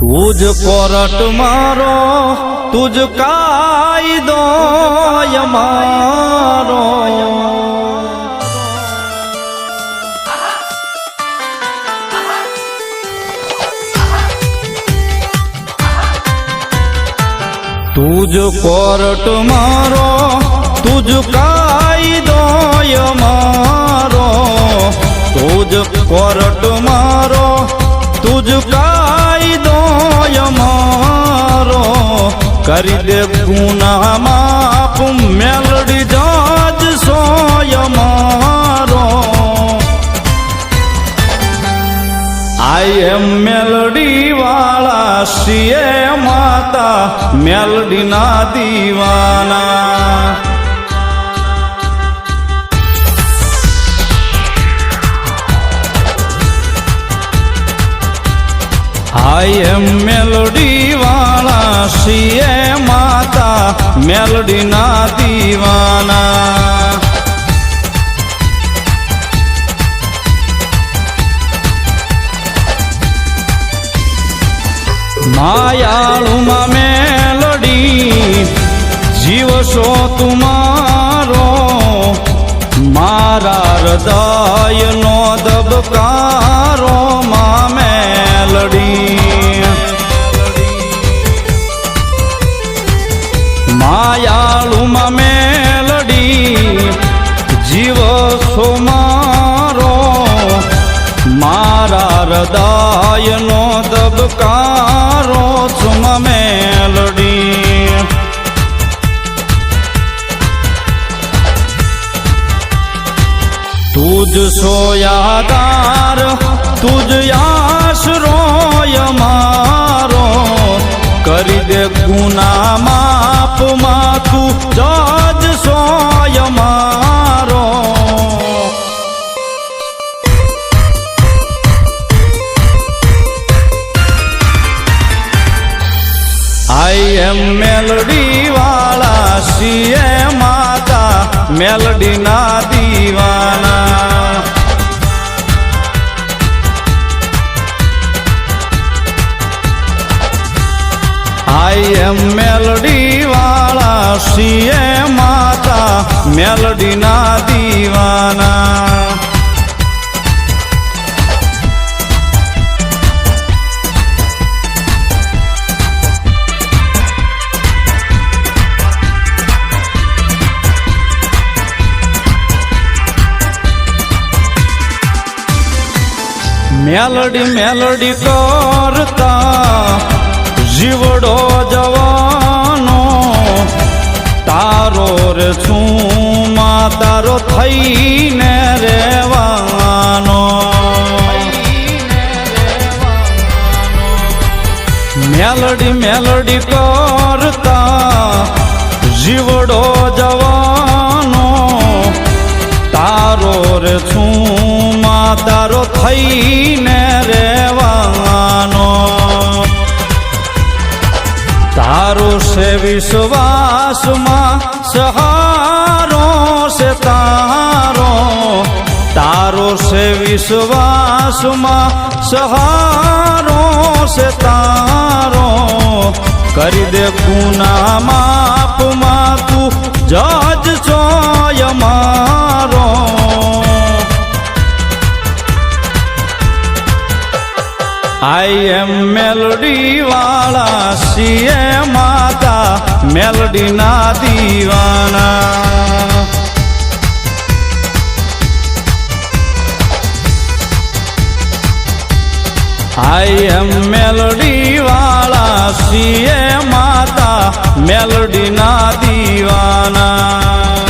તુજ court મારો, તુજ કાયદો મારો તુજ કોરટ મારો, તુજ કાયદો મારો તુજ કોરટ મારો, તુજ કાયદો મારો. કરી દે ગુના માપ મેલડી જાજ સોય મારો. આઈ એમ મેલડી વાળા શિએ માતા મેલડી ના દીવાના. માતા મેલડી ના દીવાના. માયાળુમાં મેલડી જીવ છો તુમારો મારા હૃદયનો દબકારો માં મેલડી. મારા હૃદયનો ધબકારો છું મેલડી. તુજ સોયાદાર, તુજ આશરોય મારો. કરી દે ગુના માપમાં તું જજ માતા મેલડી ના દીવાના. આઈ એમ મેલડી વાળા સીએ માતા મેલડી ના દીવાના. મેલડી મેલડી કરતા જીવડો જવાનો. તારો રે છું માં તારો થઈને રેવાનો મેલડી મેલડી કરતા જીવડો જવાનો. તારો રે છું તારો થઈને રહેવાનો. તારો છે વિશ્વાસમાં, સહારો છે તારો. તારો છે વિશ્વાસમાં, સહારો છે તારો. કરી દે ગુના માપમાં તું જજ ચોય મારો આઈ એમ મેલડી વાળા સીએ માતા મેલડી ના દીવાના. આઈ એમ મેલડી વાળા સીએ માતા મેલડી ના દીવાના.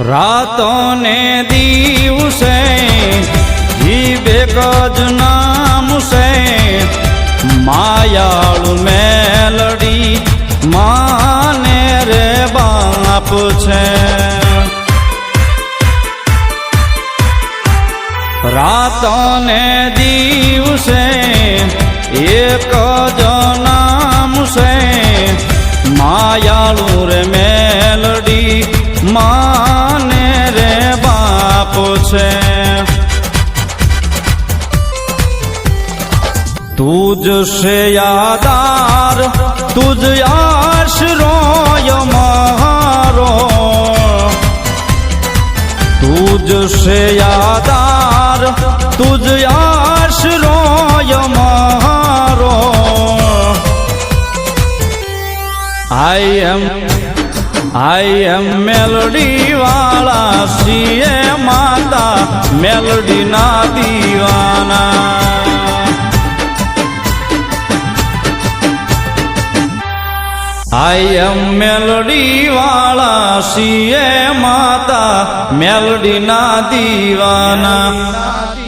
રાતો ને દિવસે જીવે ગજ નામ છે. માયાળુ મેલડી માને રે બાપ છે. રાતો ને દિવસે એક જ તુજ સે યાદાર તુજ આશરોય મારો તુજ સે યાદાર તુજ આશરોય મારો આઈ એમ આઈ એમ મેલડી વાળા સીએ માતા મેલડી એમ મેલડી વાળા સીએ માતા મેલડી ના દીવાના.